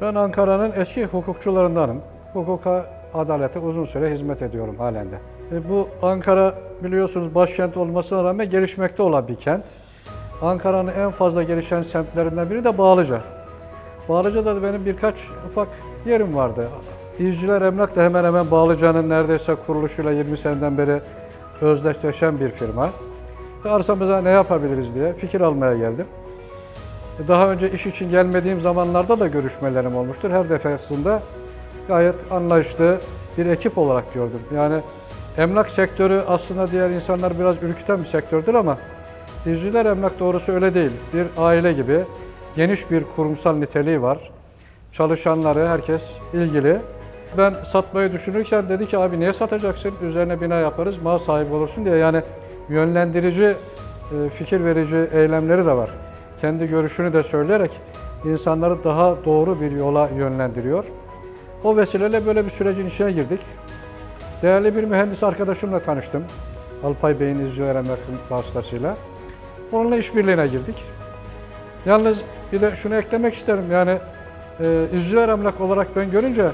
Ben Ankara'nın eski hukukçularındanım. Hukuka, adalete uzun süre hizmet ediyorum halen de. E, bu Ankara biliyorsunuz başkent olmasına rağmen gelişmekte olan bir kent. Ankara'nın en fazla gelişen semtlerinden biri de Bağlıca. Bağlıca'da da benim birkaç ufak yerim vardı. İzciler Emlak da hemen hemen Bağlıca'nın neredeyse kuruluşuyla 20 seneden beri özdeşleşen bir firma. Arsamıza ne yapabiliriz diye fikir almaya geldim. Daha önce iş için gelmediğim zamanlarda da görüşmelerim olmuştur. Her defasında gayet anlayışlı bir ekip olarak gördüm. Yani emlak sektörü aslında diğer insanlar biraz ürküten bir sektördür ama İzciler Emlak doğrusu öyle değil. Bir aile gibi geniş bir kurumsal niteliği var. Çalışanları, herkes ilgili. Ben satmayı düşünürken dedi ki abi niye satacaksın? Üzerine bina yaparız, mal sahibi olursun diye. Yani yönlendirici, e, fikir verici eylemleri de var. Kendi görüşünü de söyleyerek insanları daha doğru bir yola yönlendiriyor. O vesileyle böyle bir sürecin içine girdik. Değerli bir mühendis arkadaşımla tanıştım. Alpay Bey'in izciler emlakın vasıtasıyla. Onunla işbirliğine girdik. Yalnız bir de şunu eklemek isterim. Yani e, izciler emlak olarak ben görünce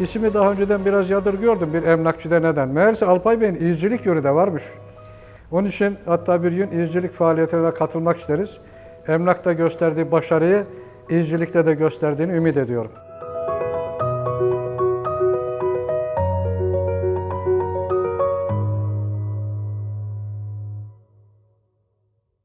ismi daha önceden biraz yadırgıyordum bir emlakçıda neden. Meğerse Alpay Bey'in izcilik yönü de varmış. Onun için hatta bir gün izcilik faaliyetine de katılmak isteriz. Emlakta gösterdiği başarıyı izcilikte de gösterdiğini ümit ediyorum.